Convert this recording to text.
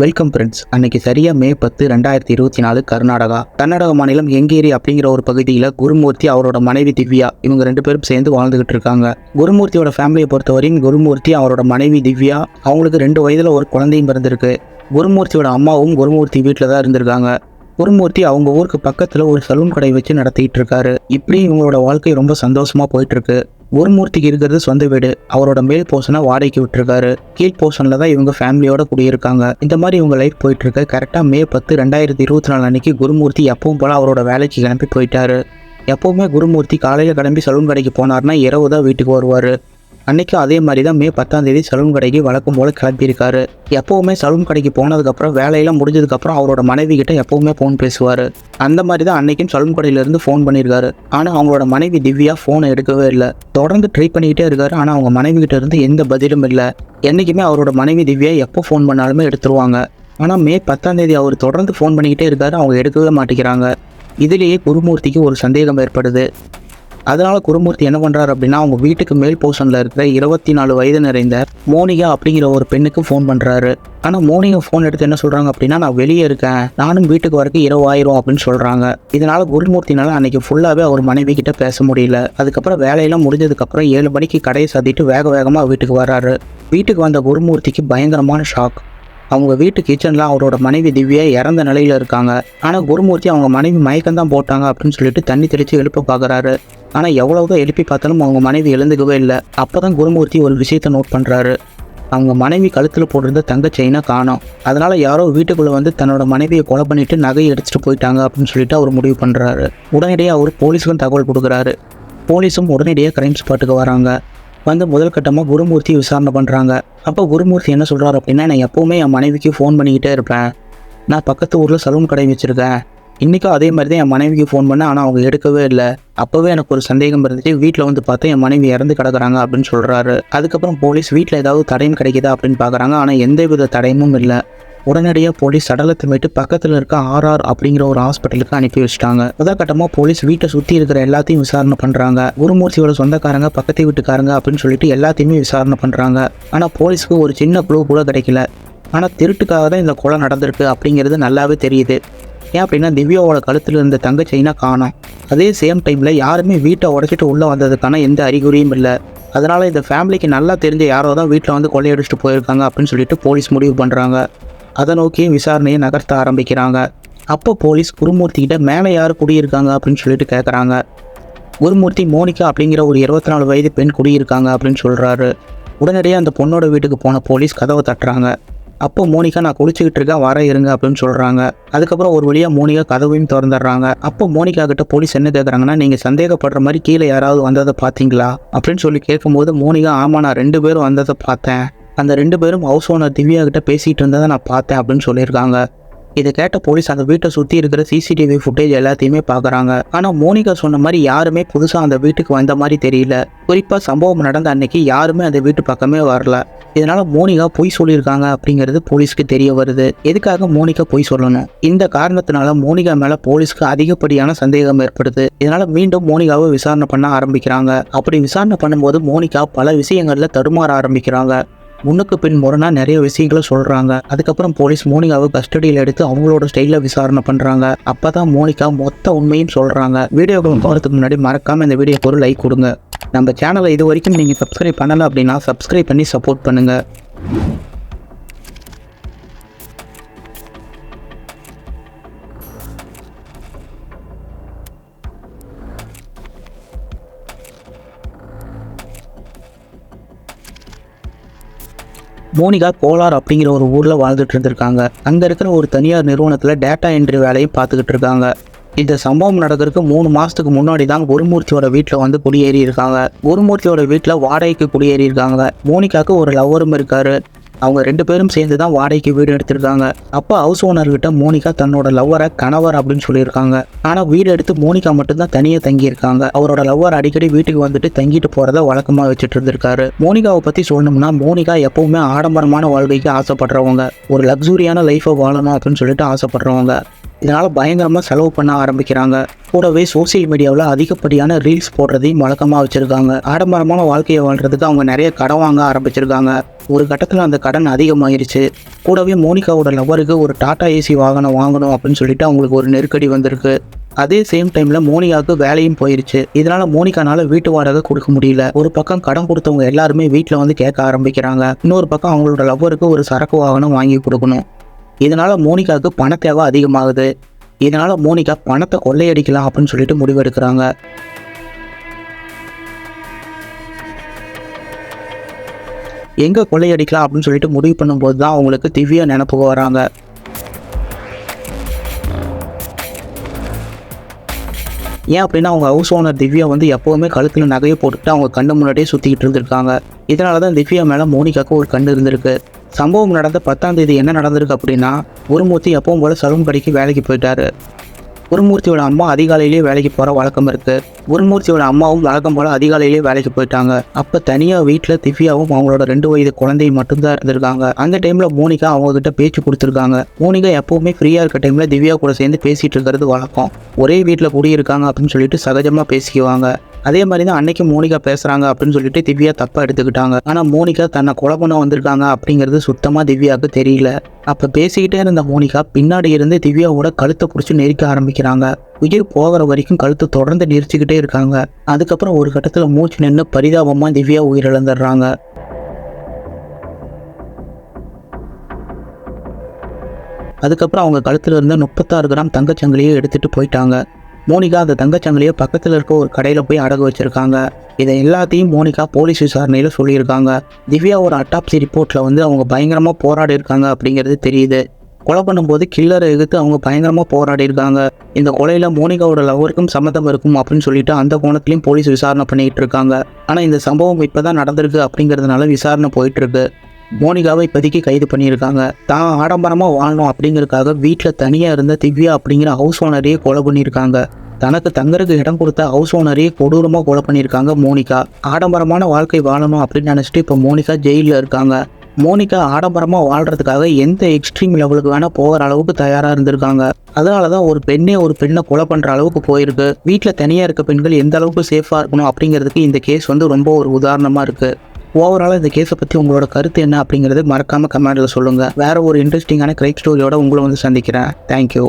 Welcome friends அன்னைக்கு சரியா மே பத்து ரெண்டாயிரத்தி இருபத்தி நாலு கர்நாடகா. கர்நாடக மாநிலம் எங்கேரி அப்படிங்கிற ஒரு பகுதியில் குருமூர்த்தி அவரோட மனைவி திவ்யா இவங்க ரெண்டு பேரும் சேர்ந்து வாழ்ந்துகிட்டு இருக்காங்க. குருமூர்த்தியோட ஃபேமிலியை பொறுத்தவரையும் குருமூர்த்தி அவரோட மனைவி திவ்யா அவங்களுக்கு ரெண்டு வயதுல ஒரு குழந்தையும் பிறந்திருக்கு. குருமூர்த்தியோட அம்மாவும் குருமூர்த்தி வீட்டில் தான் இருந்திருக்காங்க. குருமூர்த்தி அவங்க ஊருக்கு பக்கத்தில் ஒரு சலூன் கடை வச்சு நடத்திட்டு இருக்காரு. இப்படி இவங்களோட வாழ்க்கை ரொம்ப சந்தோஷமா போயிட்டு இருக்கு. குருமூர்த்திக்கு இருக்கிறது சொந்த வீடு. அவரோட மேல் போர்ஷனை வாடகைக்கு விட்டுருக்காரு. கீழ் போர்ஷனில் தான் இவங்க ஃபேமிலியோட குடியிருக்காங்க. இந்த மாதிரி இவங்க லைஃப் போயிட்டு இருக்கு. கரெக்டாக மே பத்து ரெண்டாயிரத்தி இருபத்தி நாலு அன்னைக்கு குருமூர்த்தி எப்பவும் போல அவரோட வேலைக்கு கிளம்பி போயிட்டாரு. எப்போவுமே குருமூர்த்தி காலையில் கிளம்பி சலூன் கடைக்கு போனார்னா இரவு தான் வீட்டுக்கு வருவார். அன்னைக்கும் அதே மாதிரி தான் மே பத்தாம் தேதி சலூன் கடைக்கு வழக்கம் போல கிளம்பியிருக்காரு. எப்பவுமே சலூன் கடைக்கு போனதுக்கப்புறம் வேலையெல்லாம் முடிஞ்சதுக்கப்புறம் அவரோட மனைவி கிட்ட எப்பவுமே ஃபோன் பேசுவார். அந்த மாதிரி தான் அன்னைக்கும் சலூன் கடையிலேருந்து ஃபோன் பண்ணியிருக்காரு. ஆனால் அவங்களோட மனைவி திவ்யா ஃபோனை எடுக்கவே இல்லை. தொடர்ந்து ட்ரை பண்ணிக்கிட்டே இருக்காரு. ஆனால் அவங்க மனைவி கிட்ட இருந்து எந்த பதிலும் இல்லை. என்றைக்குமே அவரோட மனைவி திவ்யா எப்போ ஃபோன் பண்ணாலுமே எடுத்துருவாங்க. ஆனால் மே பத்தாம் தேதி அவர் தொடர்ந்து ஃபோன் பண்ணிக்கிட்டே இருக்காரு. அவங்க எடுக்கவே மாட்டேங்கிறாங்க. இதுலேயே குருமூர்த்திக்கு ஒரு சந்தேகம் ஏற்படுது. அதனால குருமூர்த்தி என்ன பண்ணுறாரு அப்படின்னா அவங்க வீட்டுக்கு மேல் போர்ஷனில் இருக்கிற இருபத்தி நாலு வயது நிறைந்த மோனிகா அப்படிங்கிற ஒரு பெண்ணுக்கு ஃபோன் பண்ணுறாரு ஆனால் மோனிகா ஃபோன் எடுத்து என்ன சொல்கிறாங்க அப்படின்னா நான் வெளியே இருக்கேன். நானும் வீட்டுக்கு வரக்கு இரவு ஆயிரும் அப்படின்னு சொல்கிறாங்க இதனால் குருமூர்த்தினால அன்னைக்கு ஃபுல்லாகவே அவர் மனைவி கிட்ட பேச முடியல. அதுக்கப்புறம் வேலையெல்லாம் முடிஞ்சதுக்கப்புறம் ஏழு மணிக்கு கடையை சாத்திட்டு வேக வேகமாக வீட்டுக்கு வர்றாரு. வீட்டுக்கு வந்த குருமூர்த்திக்கு பயங்கரமான ஷாக் அவங்க வீட்டு கிச்சனில் அவரோட மனைவி திவ்யா இறந்த நிலையில் இருக்காங்க. ஆனால் குருமூர்த்தி அவங்க மனைவி மயக்கம் தான் போட்டாங்க அப்படின்னு சொல்லிட்டு தண்ணி தெளித்து எழுப்ப பார்க்குறாரு ஆனால் எவ்வளவுதான் எழுப்பி பார்த்தாலும் அவங்க மனைவி எழுந்துக்கவே இல்லை. அப்போ தான் குருமூர்த்தி ஒரு விஷயத்தை நோட் பண்ணுறாரு அவங்க மனைவி கழுத்தில் போட்டிருந்த தங்க செயினை காணோம். அதனால் யாரோ வீட்டுக்குள்ளே வந்து தன்னோட மனைவியை கொலை பண்ணிவிட்டு நகையை எடுத்துட்டு போயிட்டாங்க அப்படின்னு சொல்லிட்டு அவர் முடிவு பண்ணுறாரு உடனடியாக அவர் போலீஸுக்கும் தகவல் கொடுக்குறாரு. போலீஸும் உடனடியாக கிரைம் ஸ்பாட்டுக்கு வராங்க. வந்து முதல் கட்டமாக குருமூர்த்தி விசாரணை பண்ணுறாங்க அப்போ குருமூர்த்தி என்ன சொல்கிறாரு அப்படின்னா நான் எப்போவுமே என் மனைவிக்கு ஃபோன் பண்ணிக்கிட்டே இருப்பேன். நான் பக்கத்து ஊரில் சலூன் கடை வச்சுருக்கேன். இன்றைக்கும் அதே மாதிரி தான் என் மனைவிக்கு ஃபோன் பண்ணேன். ஆனால் அவங்க எடுக்கவே இல்லை. அப்போவே எனக்கு ஒரு சந்தேகம் இருந்துச்சு. வீட்டில் வந்து பார்த்தா என் மனைவி இறந்து கிடக்குறாங்க அப்படின்னு சொல்கிறாரு அதுக்கப்புறம் போலீஸ் வீட்டில் ஏதாவது தடையும் கிடைக்குதா அப்படின்னு பார்க்குறாங்க ஆனால் எந்தவித தடையமும் இல்லை. உடனடியாக போலீஸ் சடலத்தை மீட்டு பக்கத்தில் இருக்க ஆர்ஆர் அப்படிங்கிற ஒரு ஹாஸ்பிட்டலுக்கு அனுப்பி வச்சிட்டாங்க. முதற்கட்டமாக போலீஸ் வீட்டை சுற்றி இருக்கிற எல்லாத்தையும் விசாரணை பண்ணுறாங்க குருமூர்த்தியோட சொந்தக்காரங்க பக்கத்து வீட்டுக்காரங்க அப்படின்னு சொல்லிட்டு எல்லாத்தையுமே விசாரணை பண்ணுறாங்க ஆனால் போலீஸ்க்கு ஒரு சின்ன குழு கூட கிடைக்கல. ஆனால் திருட்டுக்காக தான் இந்த கொலை நடந்திருக்கு அப்படிங்கிறது நல்லாவே தெரியுது. ஏன் அப்படின்னா திவ்யாவோட கழுத்தில் இருந்த தங்க செயினா காணோம்? அதே சேம் டைமில் யாருமே வீட்டை உடச்சிட்டு உள்ளே வந்ததுக்கான எந்த அறிகுறியும் இல்லை. அதனால் இந்த ஃபேமிலிக்கு நல்லா தெரிஞ்ச யாரோ தான் வீட்டில் வந்து கொள்ளையடிச்சிட்டு போயிருக்காங்க அப்படின்னு சொல்லிட்டு போலீஸ் முடிவு பண்ணுறாங்க அதை நோக்கி விசாரணையை நகர்த்த ஆரம்பிக்கிறாங்க. அப்போ போலீஸ் குருமூர்த்திக்கிட்ட மேலே யார் குடியிருக்காங்க? அப்படின்னு சொல்லிட்டு கேட்குறாங்க குருமூர்த்தி மோனிகா அப்படிங்கிற ஒரு இருபத்தி நாலு வயது பெண் குடியிருக்காங்க அப்படின்னு சொல்கிறாரு உடனடியாக அந்த பொண்ணோட வீட்டுக்கு போன போலீஸ் கதவை தட்டுறாங்க. அப்போ மோனிகா நான் குளிச்சுக்கிட்டு இருக்கேன் வர இருங்க அப்படின்னு சொல்கிறாங்க அதுக்கப்புறம் ஒரு வழியாக மோனிகா கதவையும் திறந்துடுறாங்க. அப்போ மோனிகா கிட்ட போலீஸ் என்ன கேட்குறாங்கன்னா நீங்கள் சந்தேகப்படுற மாதிரி கீழே யாராவது வந்ததை பார்த்தீங்களா அப்படின்னு சொல்லி கேட்கும்போது மோனிகா ஆமாம் நான் ரெண்டு பேரும் வந்ததை பார்த்தேன். அந்த ரெண்டு பேரும் ஹவுஸ் ஓனர் திவ்யா கிட்ட பேசிகிட்டு இருந்ததை நான் பார்த்தேன் அப்படின்னு சொல்லியிருக்காங்க. இதை கேட்ட போலீஸ் அந்த வீட்டை சுற்றி இருக்கிற சிசிடிவி ஃபுட்டேஜ் எல்லாத்தையுமே பார்க்குறாங்க ஆனால் மோனிகா சொன்ன மாதிரி யாருமே புதுசாக அந்த வீட்டுக்கு வந்த மாதிரி தெரியல. குறிப்பாக சம்பவம் நடந்த அன்னைக்கு யாருமே அந்த வீட்டு பக்கமே வரல. இதனால மோனிகா பொய் சொல்லியிருக்காங்க அப்படிங்கிறது போலீஸ்க்கு தெரிய வருது. எதுக்காக மோனிகா பொய் சொல்லணும்? இந்த காரணத்தினால மோனிகா மேல போலீஸ்க்கு அதிகப்படியான சந்தேகம் ஏற்படுது. இதனால மீண்டும் மோனிகாவை விசாரணை பண்ண ஆரம்பிக்கிறாங்க. அப்படி விசாரணை பண்ணும்போது மோனிகா பல விஷயங்கள்ல தடுமாற ஆரம்பிக்கிறாங்க. முன்னுக்கு பின் முரணா நிறைய விஷயங்களை சொல்றாங்க. அதுக்கப்புறம் போலீஸ் மோனிகாவை கஸ்டடியில் எடுத்து அவங்களோட ஸ்டைலில் விசாரணை பண்றாங்க. அப்பதான் மோனிகா மொத்த உண்மையும் சொல்றாங்க. வீடியோக்கள் போகிறதுக்கு முன்னாடி மறக்காம இந்த வீடியோக்கு ஒரு லைக் கொடுங்க. நம்ம சேனலை இது வரைக்கும் நீங்கள் சப்ஸ்கிரைப் பண்ணலை அப்படின்னா சப்ஸ்கிரைப் பண்ணி சப்போர்ட் பண்ணுங்கள் மோனிகா கோலார் அப்படிங்கிற ஒரு ஊரில் வாழ்ந்துட்டு இருந்திருக்காங்க. அங்கே இருக்கிற ஒரு தனியார் நிறுவனத்தில் டேட்டா என்ட்ரி வேலையும் பார்த்துக்கிட்டு இருக்காங்க. இந்த சம்பவம் நடக்கிறதுக்கு மூணு மாதத்துக்கு முன்னாடி தான் குருமூர்த்தியோட வீட்டில் வந்து குடியேறி இருக்காங்க. குருமூர்த்தியோட வீட்டில் வாடகைக்கு குடியேறி இருக்காங்க. மோனிகாவுக்கு ஒரு லவ்வரும் இருக்காரு. அவங்க ரெண்டு பேரும் சேர்ந்து தான் வாடகைக்கு வீடு எடுத்திருக்காங்க. அப்போ ஹவுஸ் ஓனர்கிட்ட மோனிகா தன்னோட லவ்வரை கணவர் அப்படின்னு சொல்லியிருக்காங்க. ஆனால் வீடு எடுத்து மோனிகா மட்டும்தான் தனியாக தங்கியிருக்காங்க. அவரோட லவ்வர் அடிக்கடி வீட்டுக்கு வந்துட்டு தங்கிட்டு போகிறத வழக்கமாக வச்சுட்டு இருந்திருக்காரு. மோனிகாவை பற்றி சொல்லணும்னா மோனிகா எப்பவுமே ஆடம்பரமான வாழ்க்கைக்கு ஆசைப்படுறவங்க. ஒரு லக்ஸூரியான லைஃப்பை வாழணும் அப்படின்னு சொல்லிட்டு ஆசைப்படுறவங்க. இதனால் பயங்கரமாக செலவு பண்ண ஆரம்பிக்கிறாங்க. கூடவே சோஷியல் மீடியாவில் அதிகப்படியான ரீல்ஸ் போடுறதையும் வழக்கமாக வச்சுருக்காங்க. ஆடம்பரமான வாழ்க்கையை வாழ்கிறதுக்கு அவங்க நிறைய கடன் வாங்க ஆரம்பிச்சிருக்காங்க. ஒரு கட்டத்தில் அந்த கடன் அதிகமாயிருச்சு. கூடவே மோனிகாவோட லவருக்கு ஒரு டாடா ஏசி வாகனம் வாங்கணும் அப்படின்னு சொல்லிட்டு அவங்களுக்கு ஒரு நெருக்கடி வந்திருக்கு. அதே சேம் டைமில் மோனிகாவுக்கு வேலையும் போயிருச்சு. இதனால் மோனிகானால வீட்டு வாடகை கொடுக்க முடியல. ஒரு பக்கம் கடன் கொடுத்தவங்க எல்லாருமே வீட்டில் வந்து கேட்க ஆரம்பிக்கிறாங்க. இன்னொரு பக்கம் அவங்களோட லவ்வருக்கு ஒரு சரக்கு வாகனம் வாங்கி கொடுக்கணும். இதனால் மோனிகாவுக்கு பண தேவை அதிகமாகுது. இதனால் மோனிகா பணத்தை கொள்ளையடிக்கலாம் அப்படின்னு சொல்லிட்டு முடிவெடுக்கிறாங்க எங்கே கொள்ளையடிக்கலாம் அப்படின்னு சொல்லிட்டு முடிவு பண்ணும்போது தான் அவங்களுக்கு திவ்யா நினப்புக்கு வராங்க. ஏன் அப்படின்னா அவங்க ஹவுஸ் ஓனர் திவ்யா வந்து எப்போவுமே கழுத்தில் நகையை போட்டுட்டு அவங்க கண்ணு முன்னாடியே சுற்றிக்கிட்டு இருந்திருக்காங்க. இதனால தான் திவ்யா மேலே மோனிகாவுக்கு ஒரு கண்ணு இருந்திருக்கு. சம்பவம் நடந்த பத்தாம் தேதி என்ன நடந்திருக்கு அப்படின்னா குருமூர்த்தி எப்பவும் போல சலூன் கடைக்கு வேலைக்கு போயிட்டாரு. குருமூர்த்தியோட அம்மா அதிகாலையிலேயே வேலைக்கு போகிற வழக்கம் இருக்கு. குருமூர்த்தியோட அம்மாவும் வழக்கம் போல அதிகாலையிலேயே வேலைக்கு போயிட்டாங்க. அப்போ தனியாக வீட்டில் திவ்யாவும் அவங்களோட ரெண்டு வயது குழந்தையும் மட்டும்தான் இருந்திருக்காங்க. அந்த டைமில் மோனிகா அவங்க கிட்ட பேச்சு கொடுத்துருக்காங்க. மோனிகா எப்பவுமே ஃப்ரீயாக இருக்க டைமில் திவ்யா கூட சேர்ந்து பேசிட்டு இருக்கிறது வழக்கம். ஒரே வீட்டில் குடியிருக்காங்க அப்படின்னு சொல்லிட்டு சகஜமாக பேசிக்குவாங்க. அதே மாதிரி தான் அன்னைக்கு மோனிகா பேசுகிறாங்க அப்படின்னு சொல்லிட்டு திவ்யா தப்பாக எடுத்துக்கிட்டாங்க. ஆனால் மோனிகா தன்னை கொலை பண்ண வந்திருக்காங்க அப்படிங்கிறது சுத்தமாக திவ்யாவுக்கு தெரியல. அப்போ பேசிக்கிட்டே இருந்த மோனிகா பின்னாடி இருந்து திவ்யாவோட கழுத்தை பிடிச்சி நெரிக்க ஆரம்பிக்கிறாங்க. உயிர் போகிற வரைக்கும் கழுத்தை தொடர்ந்து நெரிச்சுக்கிட்டே இருக்காங்க. அதுக்கப்புறம் ஒரு கட்டத்தில் மூச்சு நின்று பரிதாபமாக திவ்யா உயிரிழந்துடுறாங்க. அதுக்கப்புறம் அவங்க கழுத்தில் இருந்த முப்பத்தாறு கிராம் தங்கச்சங்கிலியை எடுத்துட்டு போயிட்டாங்க. மோனிகா அந்த தங்கச்சங்கிலியை பக்கத்தில் இருக்க ஒரு கடையில் போய் அடகு வச்சிருக்காங்க. இதை எல்லாத்தையும் மோனிகா போலீஸ் விசாரணையில் சொல்லியிருக்காங்க. திவ்யாவோட அட்டாப்சி ரிப்போர்ட்டில் வந்து அவங்க பயங்கரமாக போராடி இருக்காங்க அப்படிங்கிறது தெரியுது. கொலை பண்ணும்போது கில்லரை எதிர்த்து அவங்க பயங்கரமாக போராடி இருக்காங்க. இந்த கொலையில் மோனிகாவோட லவருக்கும் சம்மதம் இருக்கும் அப்படின்னு சொல்லிட்டு அந்த கோணத்துலையும் போலீஸ் விசாரணை பண்ணிக்கிட்டு இருக்காங்க. ஆனால் இந்த சம்பவம் இப்போ தான் நடந்திருக்கு அப்படிங்கிறதுனால விசாரணை போயிட்டு இருக்கு. மோனிகாவை இப்போதைக்கு கைது பண்ணியிருக்காங்க. தான் ஆடம்பரமாக வாழணும் அப்படிங்கிறதுக்காக வீட்டில் தனியாக இருந்த திவ்யா அப்படிங்கிற ஹவுஸ் ஓனரையே கொலை பண்ணியிருக்காங்க. தனக்கு தங்கறதுக்கு இடம் கொடுத்த ஹவுஸ் ஓனரையே கொடூரமாக கொலை பண்ணியிருக்காங்க மோனிகா. ஆடம்பரமான வாழ்க்கை வாழணும் அப்படின்னு நினச்சிட்டு இப்போ மோனிகா ஜெயிலில் இருக்காங்க. மோனிகா ஆடம்பரமாக வாழ்கிறதுக்காக எந்த எக்ஸ்ட்ரீம் லெவலுக்கு வேணால் போகிற அளவுக்கு தயாராக இருந்திருக்காங்க. அதனால தான் ஒரு பெண்ணே ஒரு பெண்ணை கொலை பண்ணுற அளவுக்கு போயிருக்கு. வீட்டில் தனியாக இருக்க பெண்கள் எந்த அளவுக்கு சேஃபாக இருக்கணும் அப்படிங்கிறதுக்கு இந்த கேஸ் வந்து ரொம்ப ஒரு உதாரணமாக இருக்குது ஓவராலாக இந்த கேஸை பற்றி உங்களோட கருத்து என்ன அப்படிங்கிறது மறக்காமல் கமெண்ட்டில் சொல்லுங்கள் வேறு ஒரு இன்ட்ரெஸ்டிங்கான கிரைட் ஸ்டோரியோட உங்களை வந்து சந்திக்கிறேன். தேங்க்யூ